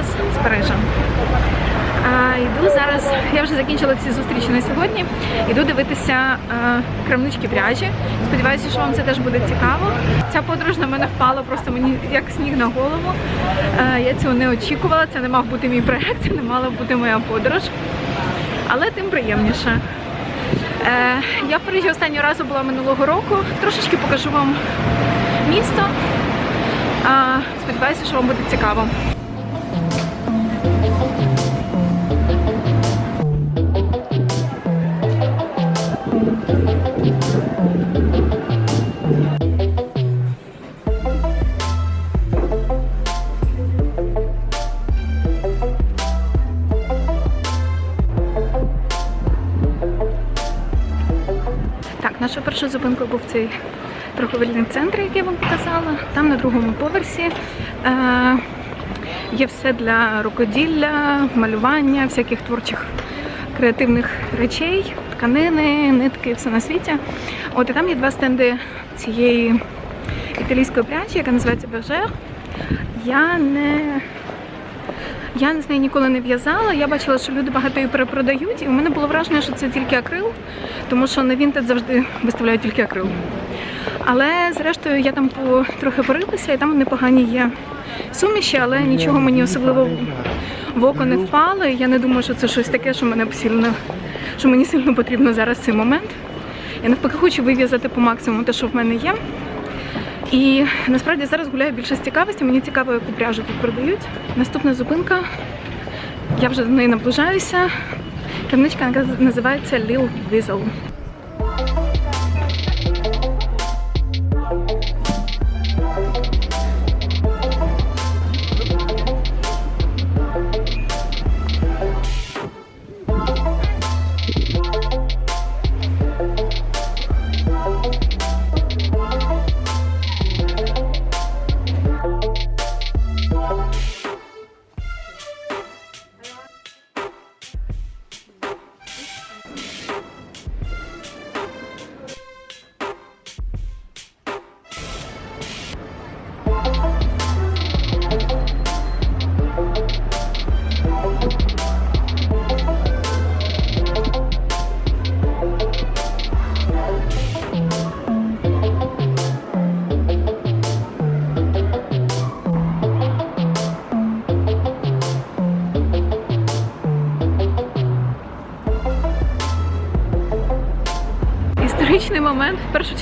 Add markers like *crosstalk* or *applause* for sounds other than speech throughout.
вас з Парижа. А, йду зараз, я вже закінчила ці зустрічі на сьогодні. Йду дивитися а, крамнички пряжі. Сподіваюся, що вам це теж буде цікаво. Ця подорож на мене впала просто мені як сніг на голову. А, я цього не очікувала. Це не мав бути мій проект, це не мала бути моя подорож. Але тим приємніше. Е, я в Парижі останнього разу була минулого року. Трошечки покажу вам місто. Сподіваюся, що вам буде цікаво. Цей торговельний центр, який я вам показала. Там на другому поверсі е, є все для рукоділля, малювання, всяких творчих креативних речей, тканини, нитки, все на світі. От і там є два стенди цієї італійської пряжі, яка називається Bergère. Я не я з неї ніколи не в'язала. Я бачила, що люди багато її перепродають, і у мене було враження, що це тільки акрил, тому що на Vinted завжди виставляють тільки акрил. Але зрештою я там по, трохи порилася, і там непогані є суміші, але нічого мені особливо в око не впало. І я не думаю, що це щось таке, що мене сильно, що мені сильно потрібно зараз цей момент. Я навпаки хочу вив'язати по максимуму те, що в мене є. І насправді зараз гуляю більше з цікавості. Мені цікаво, яку пряжу тут продають. Наступна зупинка. Я вже до неї наближаюся. Крамничка називається Lil Weasel.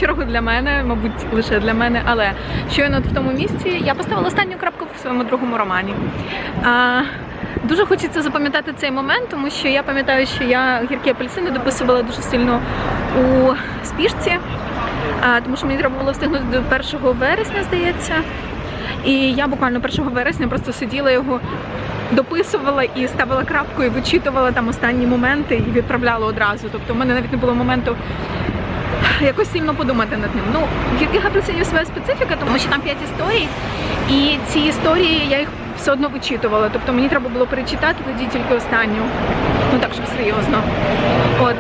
Чергу для мене, мабуть, лише для мене, але щойно в тому місці я поставила останню крапку в своєму другому романі. А, дуже хочеться запам'ятати цей момент, тому що я пам'ятаю, що я гіркі апельсини дописувала дуже сильно у спішці, а, тому що мені треба було встигнути до 1 вересня, здається. І я буквально 1 вересня просто сиділа його. Дописувала і ставила крапку, і вичитувала там останні моменти і відправляла одразу. Тобто, в мене навіть не було моменту якось сильно подумати над ним. Ну, в апельсинів своя специфіка, тому що там 5 історій, і ці історії я їх все одно вичитувала. Тобто мені треба було перечитати тоді тільки останню. Ну так, щоб серйозно. От.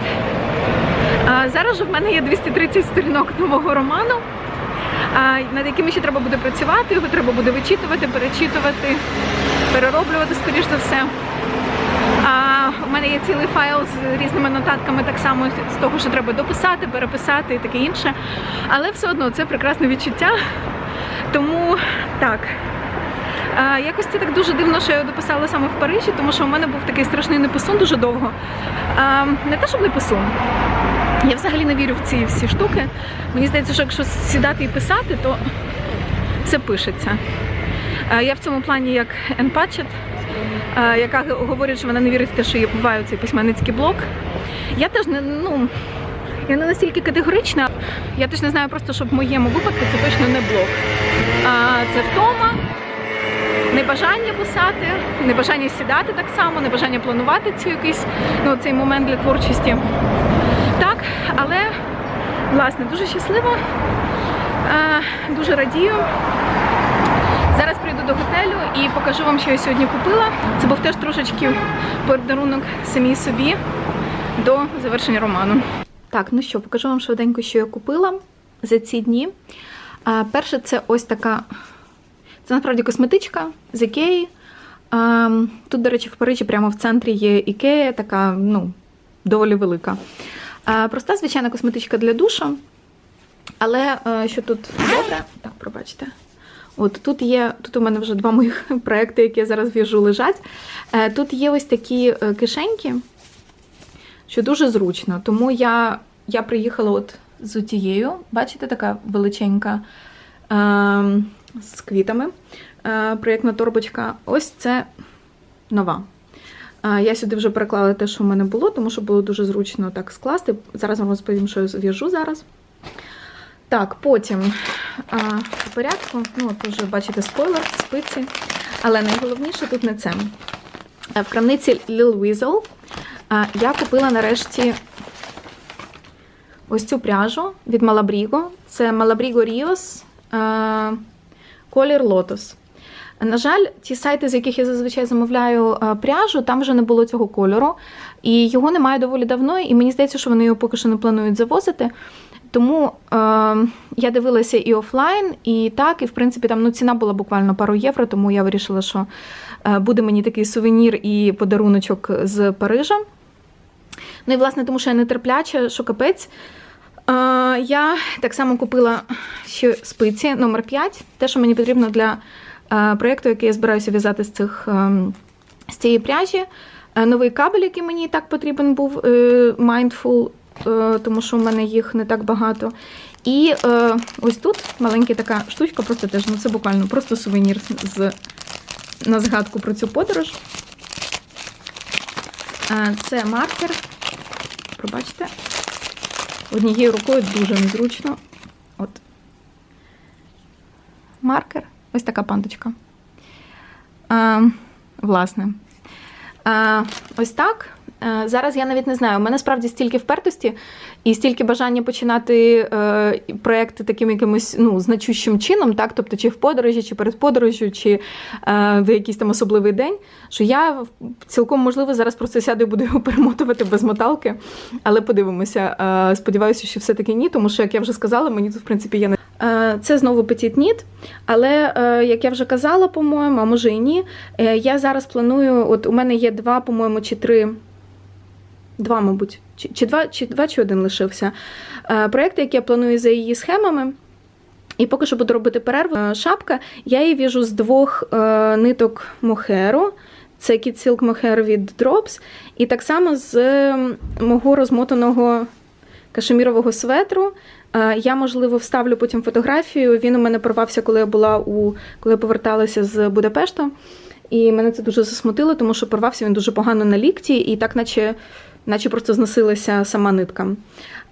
А зараз же в мене є 230 сторінок нового роману, над якими ще треба буде працювати, його треба буде вичитувати, перечитувати, перероблювати, скоріш за все. У мене є цілий файл з різними нотатками, так само з того, що треба дописати, переписати і таке інше. Але все одно це прекрасне відчуття. Тому так. Якось це так дуже дивно, що я дописала саме в Парижі, тому що у мене був такий страшний неписун дуже довго. Не те, щоб неписун. Я взагалі не вірю в ці всі штуки. Мені здається, що якщо сідати і писати, то це пишеться. Я в цьому плані як Енн Патчет, е, яка говорить, що вона не вірить в те, що я буваю цей письменницький блок. Я теж не ну. Я не настільки категорична. Я точно знаю просто, що в моєму випадку це точно не блок. А, це втома, небажання писати, небажання сідати так само, небажання планувати цю якийсь ну, цей момент для творчості. Так, але власне дуже щаслива, дуже радію. Зараз до готелю і покажу вам, що я сьогодні купила. Це був теж трошечки подарунок самій собі до завершення роману. Так, ну що, покажу вам швиденько, що я купила за ці дні. А, перше, це ось така, це насправді косметичка з Ікеї. Тут, до речі, в Парижі прямо в центрі є ікея, така ну, доволі велика. Е, Проста, звичайна косметичка для душу. Але е, що тут добре, так, пробачте. От тут є, тут у мене вже два моїх *laughs* проекти, які я зараз в'яжу, лежать. Е, Тут є ось такі е, кишеньки, що дуже зручно. Тому я, я приїхала от з тією, бачите, така величенька е, з квітами. Е, проєктна торбочка. Ось це нова. Я сюди вже переклала те, що в мене було, тому що було дуже зручно так скласти. Зараз вам розповім, що я зв'яжу зараз. Так, потім а, по порядку, ну от вже бачите спойлер, спиці. Але найголовніше тут не це. Е, В крамниці Lil Weasel я купила нарешті ось цю пряжу від Malabrigo. Це Malabrigo Rios колір Lotus. На жаль, ті сайти, з яких я зазвичай замовляю пряжу, там вже не було цього кольору. І його немає доволі давно, і мені здається, що вони його поки що не планують завозити. Тому е, я дивилася і офлайн, і так, і в принципі там ну, ціна була буквально пару євро, тому я вирішила, що е, буде мені такий сувенір і подаруночок з Парижа. Ну і власне, тому що я нетерпляча, що капець. Е, я так само купила ще спиці номер 5 те, що мені потрібно для е, проєкту, який я збираюся в'язати з цих е, з цієї пряжі. Е, Новий кабель, який мені і так потрібен був е, Mindful, тому що в мене їх не так багато. І е, ось тут маленька така штучка, просто теж, ну це буквально просто сувенір з, на згадку про цю подорож. Е, це маркер. Пробачте. Однією рукою дуже незручно. От. Маркер. Ось така пандочка. Е, власне. Е, ось так. Е, Зараз я навіть не знаю. У мене справді стільки впертості і стільки бажання починати е, проекти таким якимось ну, значущим чином, так, тобто чи в подорожі, чи перед подорожю, чи е, в якийсь там особливий день, що я цілком можливо зараз просто сяду і буду його *laughs* перемотувати без моталки. Але подивимося. Сподіваюся, що все-таки ні, тому що, як я вже сказала, мені тут, в принципі, є не. Це знову Knit, але як я вже казала, по-моєму, а може і ні. Я зараз планую, от у мене є два, по-моєму, чи три. Два, мабуть, чи, чи два, чи два, чи один лишився. Е, Проєкти, які я планую за її схемами. І поки що буду робити перерву. Е, Шапка. Я її в'яжу з двох е, ниток мохеру. Це Kid Silk Mohair від Drops. І так само з мого розмотаного кашемірового светру. Я, можливо, вставлю потім фотографію. Він у мене порвався, коли я була у коли я поверталася з Будапешта. І мене це дуже засмутило, тому що порвався він дуже погано на лікті, і так, наче, наче просто зносилася сама нитка.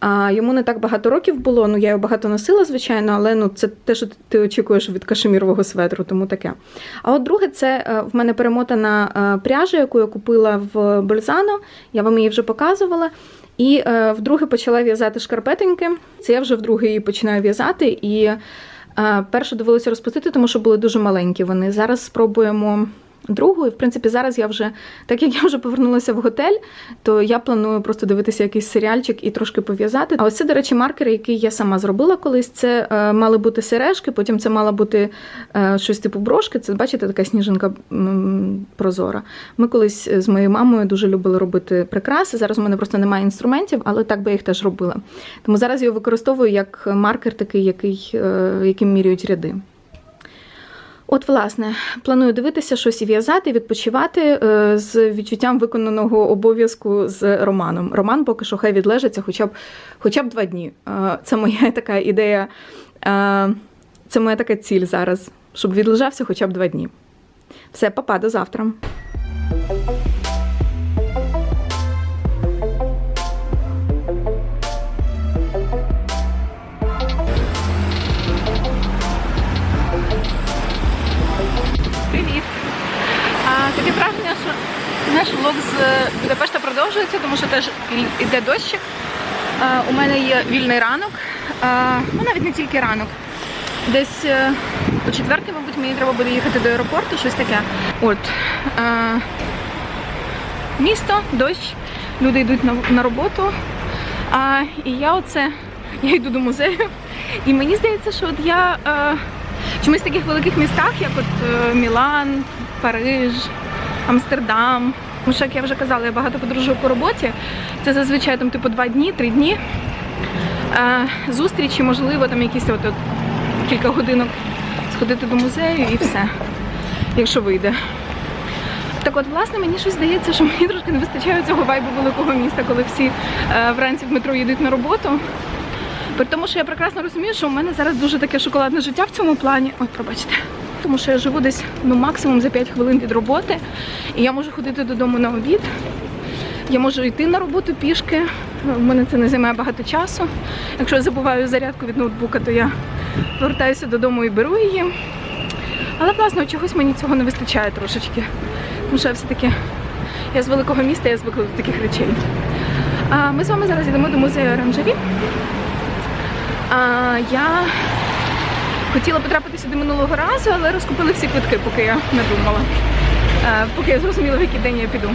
А йому не так багато років було. Ну я його багато носила, звичайно, але ну це те, що ти очікуєш від кашемірового светру, тому таке. А от друге, це е, в мене перемотана е, пряжа, яку я купила в Бользано. Я вам її вже показувала. І е, вдруге почала в'язати шкарпетеньки. Це я вже вдруге її починаю в'язати. І перше довелося розпустити, тому що були дуже маленькі вони. Зараз спробуємо другу. І в принципі, зараз я вже, так як я вже повернулася в готель, то я планую просто дивитися якийсь серіальчик і трошки пов'язати. А ось це, до речі, маркер, який я сама зробила колись. Це е, мали бути сережки, потім це мала бути е, щось типу брошки. Це бачите, така сніжинка прозора. Ми колись з моєю мамою дуже любили робити прикраси. Зараз у мене просто немає інструментів, але так би я їх теж робила. Тому зараз я його використовую як маркер, такий, який, е, яким міряють ряди. От, власне, планую дивитися щось і в'язати, відпочивати е, з відчуттям виконаного обов'язку з романом. Роман поки що хай відлежиться хоча б, хоча б два дні. Е, Це моя *laughs* така ідея, е, це моя така ціль зараз, щоб відлежався хоча б два дні. Все, папа, до завтра. Привіт! А, таке враження, що наш влог з Будапешта продовжується, тому що теж іде дощик. А, у мене є вільний ранок. А, ну, навіть не тільки ранок. Десь е, о четвертій, мабуть, мені треба буде їхати до аеропорту, щось таке. От. А, місто, дощ, люди йдуть на, на роботу. А, і я оце, я йду до музею. І мені здається, що от я е, чомусь в таких великих містах, як от е, Мілан, Париж, Амстердам. Тому що, як я вже казала, я багато подорожую по роботі. Це зазвичай там типу два дні, три дні. Е, зустрічі, можливо, там якісь от, от кілька годинок сходити до музею і все, якщо вийде. Так от, власне, мені щось здається, що мені трошки не вистачає цього вайбу великого міста, коли всі е, вранці в метро їдуть на роботу. При тому, що я прекрасно розумію, що у мене зараз дуже таке шоколадне життя в цьому плані. Ой, пробачте. Тому що я живу десь ну, максимум за 5 хвилин від роботи, і я можу ходити додому на обід. Я можу йти на роботу пішки. У мене це не займає багато часу. Якщо я забуваю зарядку від ноутбука, то я повертаюся додому і беру її. Але власне чогось мені цього не вистачає трошечки. Тому що я все-таки я з великого міста, я звикла до таких речей. А ми з вами зараз йдемо до музею оранжері. Я хотіла потрапити сюди минулого разу, але розкупили всі квитки, поки я не думала. А, поки я зрозуміла, в який день я піду.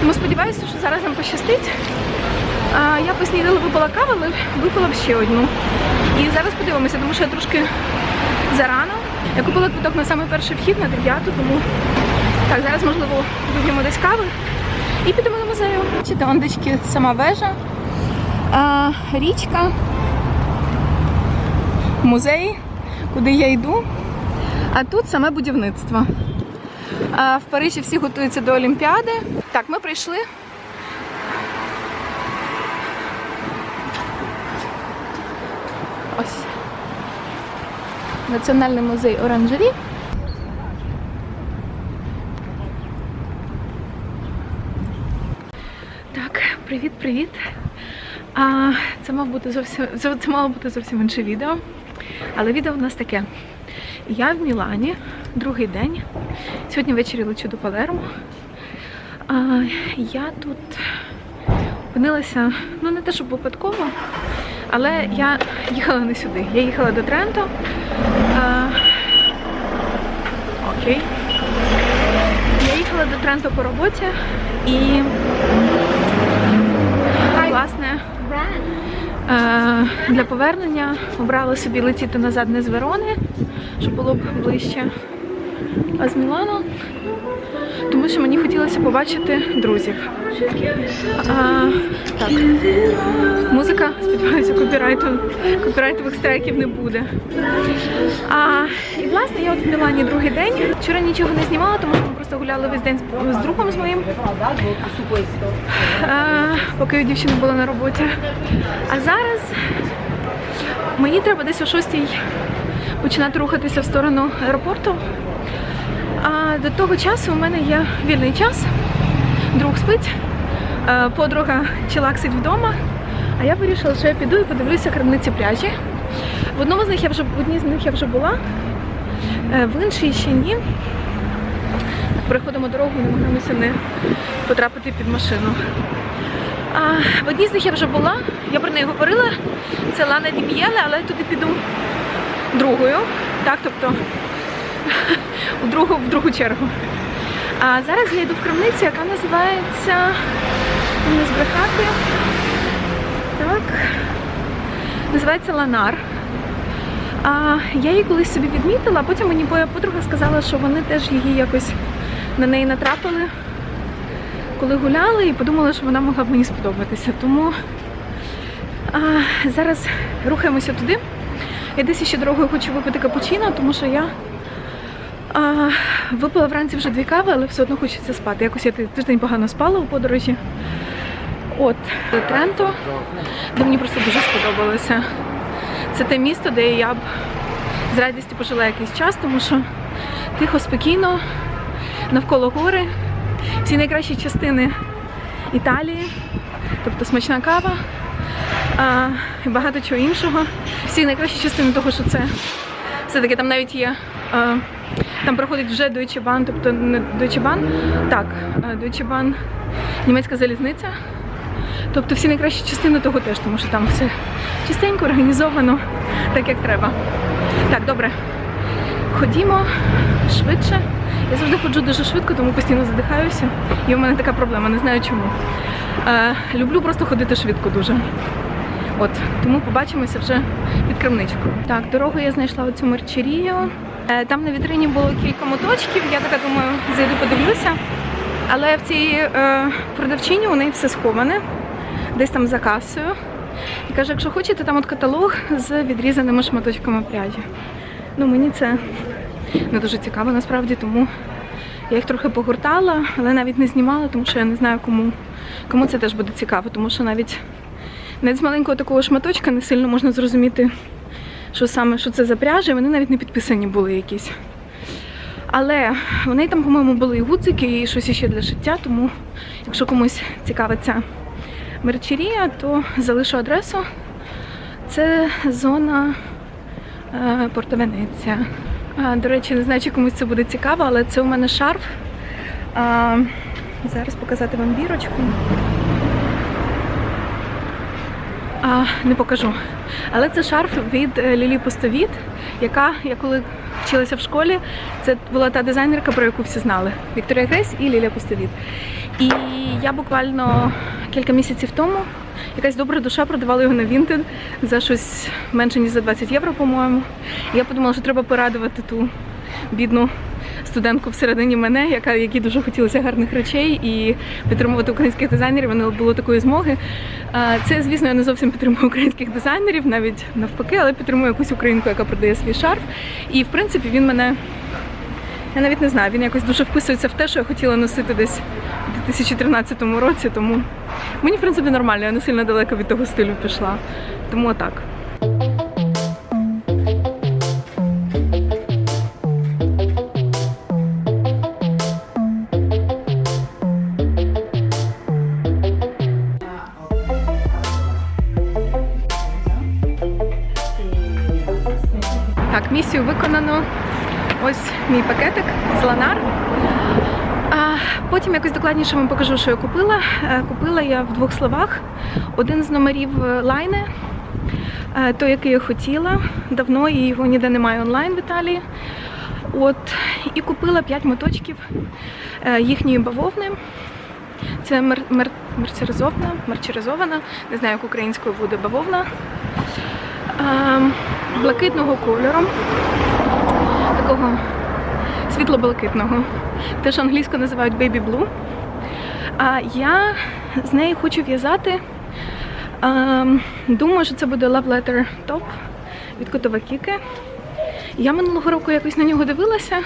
Тому сподіваюся, що зараз нам пощастить. Я поснідала, випила каву, але випила б ще одну. І зараз подивимося, тому що я трошки зарано. Я купила квиток на самий перший вхід на 9, тому так, зараз можливо вип'ємо десь кави і підемо до музею. Бачите, ондечки сама вежа, річка, музей, куди я йду. А тут саме будівництво. В Парижі всі готуються до Олімпіади. Так, ми прийшли. Ось. Національний музей оранжері. Так, привіт-привіт. Це мав бути зовсім це мало бути зовсім інше відео. Але відео в нас таке. Я в Мілані, другий день. Сьогодні ввечері лечу до Палермо. Я тут опинилася, ну не те, щоб випадково, але я їхала не сюди. Я їхала до Тренто. Окей. Я їхала до Тренто по роботі і власне для повернення обрала собі летіти назад не з Верони, щоб було б ближче, а з Мілану, тому що мені хотілося побачити друзів. А, так. Музика, сподіваюся, копірайту, копірайтових страйків не буде. А, і власне я от в Мілані другий день. Вчора нічого не знімала, тому що ми просто гуляли весь день з, з другом з моїм. А, поки у дівчини була на роботі. А зараз мені треба десь о 6 починати рухатися в сторону аеропорту. А до того часу у мене є вільний час. Друг спить, е, подруга чилаксить вдома. А я вирішила, що я піду і подивлюся крамниці пляжі. В одному з них я вже в одній з них я вже була, е, в іншій ще ні. Переходимо дорогу, намагаємося не потрапити під машину. А, в одній з них я вже була, я про неї говорила. Це Лана Дім'єле, але я туди піду другою. Так, тобто *laughs* у другу, в другу чергу. А зараз я йду в крамницю, яка називається не збрехати. Так. Називається Ланар. А, я її колись собі відмітила, а потім мені подруга сказала, що вони теж її якось на неї натрапили, коли гуляли, і подумали, що вона могла б мені сподобатися. Тому а, зараз рухаємося туди. Я десь ще дорогою хочу випити капучино, тому що я а, випила вранці вже дві кави, але все одно хочеться спати. Якось я тиждень погано спала у подорожі. От Тренто, де мені просто дуже сподобалося. Це те місто, де я б з радістю пожила якийсь час, тому що тихо, спокійно, навколо гори, всі найкращі частини Італії, тобто смачна кава і багато чого іншого. Всі найкращі частини того, що це все-таки там навіть є. Там проходить вже Deutsche Bahn, тобто не Deutsche Bahn, так, Deutsche Bahn, німецька залізниця. Тобто всі найкращі частини того теж, тому що там все чистенько, організовано, так як треба. Так, добре. Ходімо швидше. Я завжди ходжу дуже швидко, тому постійно задихаюся. І у мене така проблема, не знаю чому. Е, люблю просто ходити швидко дуже. От, тому побачимося вже під крамничкою. Так, дорогу я знайшла оцю мерчерію. Е, Там на вітрині було кілька моточків, я така думаю, зайду подивлюся. Але в цій е, продавчині у неї все сховане, десь там за касою. І каже, якщо хочете, там от каталог з відрізаними шматочками пряжі. Ну, мені це не дуже цікаво насправді, тому я їх трохи погортала, але навіть не знімала, тому що я не знаю, кому, кому це теж буде цікаво, тому що навіть, навіть з маленького такого шматочка не сильно можна зрозуміти, що саме що це за пряжа, і вони навіть не підписані були якісь. Але неї там, по-моєму, були і гудзики, і щось іще для шиття, тому якщо комусь цікавиться мерчерія, то залишу адресу. Це зона е, Порта Венеція. А, До речі, не знаю, чи комусь це буде цікаво, але це у мене шарф. А, зараз показати вам бірочку. А, не покажу. Але це шарф від е, Лілі Пустовіт, яка, я коли вчилася в школі, це була та дизайнерка, про яку всі знали. Вікторія Грейс і Лілія Пустовіт. І я буквально кілька місяців тому якась добра душа продавала його на Vinted за щось менше ніж за 20 євро, по-моєму. Я подумала, що треба порадувати ту бідну студентку всередині мене, яка якій дуже хотілося гарних речей і підтримувати українських дизайнерів. Не було такої змоги. Це, звісно, я не зовсім підтримую українських дизайнерів, навіть навпаки, але підтримую якусь українку, яка продає свій шарф. І в принципі він мене. Я навіть не знаю, він якось дуже вписується в те, що я хотіла носити десь у 2013 році, тому мені, в принципі, нормально, я не сильно далеко від того стилю пішла. Тому. Так, місію виконано. Ось мій пакетик з Ланар. Потім якось докладніше вам покажу, що я купила. Е, Купила я в двох словах один з номерів е, лайни, е, той, який я хотіла. Давно і його ніде немає онлайн в Італії. От, і купила 5 моточків їхньої бавовни. Це мер, мер, мерцеризована, мерчеризована, не знаю, як українською буде бавовна. Блакитного кольору, такого світло-блакитного. Те, що англійською називають baby blue. А я з неї хочу в'язати. ем, думаю, що це буде Love Letter Top від Котова Кіки. Я минулого року якось на нього дивилася.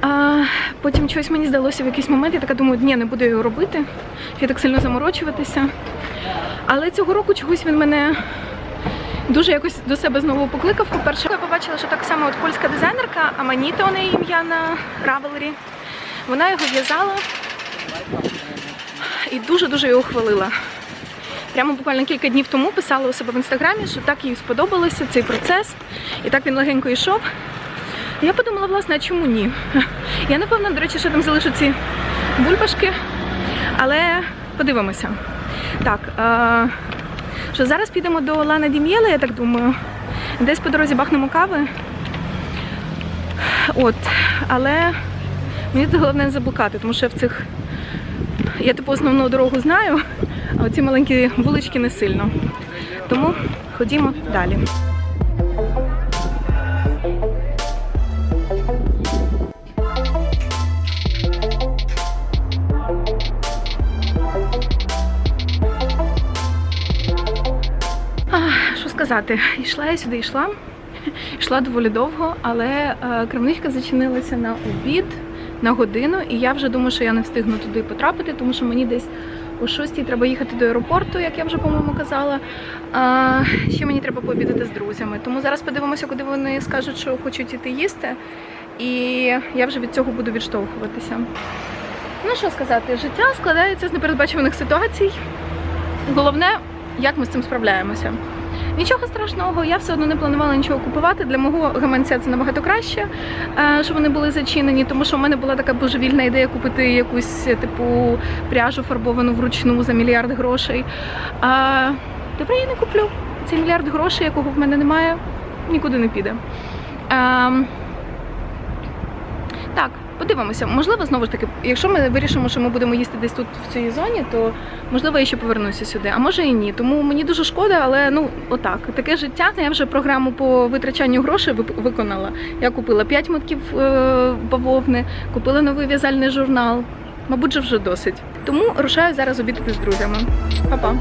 А потім щось мені здалося в якийсь момент, я така думаю, ні, не буду його робити, я так сильно заморочуватися. Але цього року чогось він мене дуже якось до себе знову покликав. По-перше, я побачила, що так само от польська дизайнерка Аманіта у неї ім'я на Равелері. Вона його в'язала і дуже-дуже його хвалила. Прямо буквально кілька днів тому писала у себе в інстаграмі, що так їй сподобалося цей процес, і так він легенько йшов. Я подумала, власне, а чому ні? *laughs* Я не певна, до речі, що там залишу ці бульбашки, але подивимося. Так, е- що зараз підемо до Лана Дім'єла, я так думаю. Десь по дорозі бахнемо кави. От, але мені тут головне не заблукати, тому що я в цих. Я типу основну дорогу знаю, а оці маленькі вулички не сильно. Тому ходімо далі. Сказати? Йшла я сюди, йшла. Йшла доволі довго, але е, крамничка зачинилася на обід на годину, і я вже думаю, що я не встигну туди потрапити, тому що мені десь о 6 треба їхати до аеропорту, як я вже по-моєму казала. А ще мені треба пообідати з друзями. Тому зараз подивимося, куди вони скажуть, що хочуть іти їсти. І я вже від цього буду відштовхуватися. Ну що сказати, життя складається з непередбачуваних ситуацій. Головне, як ми з цим справляємося. Нічого страшного, я все одно не планувала нічого купувати. Для мого гаманця це набагато краще, е, що вони були зачинені, тому що в мене була така божевільна ідея купити якусь типу пряжу фарбовану вручну за мільярд грошей. А тепер я не куплю. Цей мільярд грошей, якого в мене немає, нікуди не піде. Ем, так, Подивимося, можливо, знову ж таки, якщо ми вирішимо, що ми будемо їсти десь тут в цій зоні, то можливо я ще повернуся сюди. А може і ні. Тому мені дуже шкода, але ну отак. Таке життя. Я вже програму по витрачанню грошей виконала. Я купила 5 мотків е, бавовни, купила новий в'язальний журнал. Мабуть, вже досить. Тому рушаю зараз обідати з друзями. Па-па.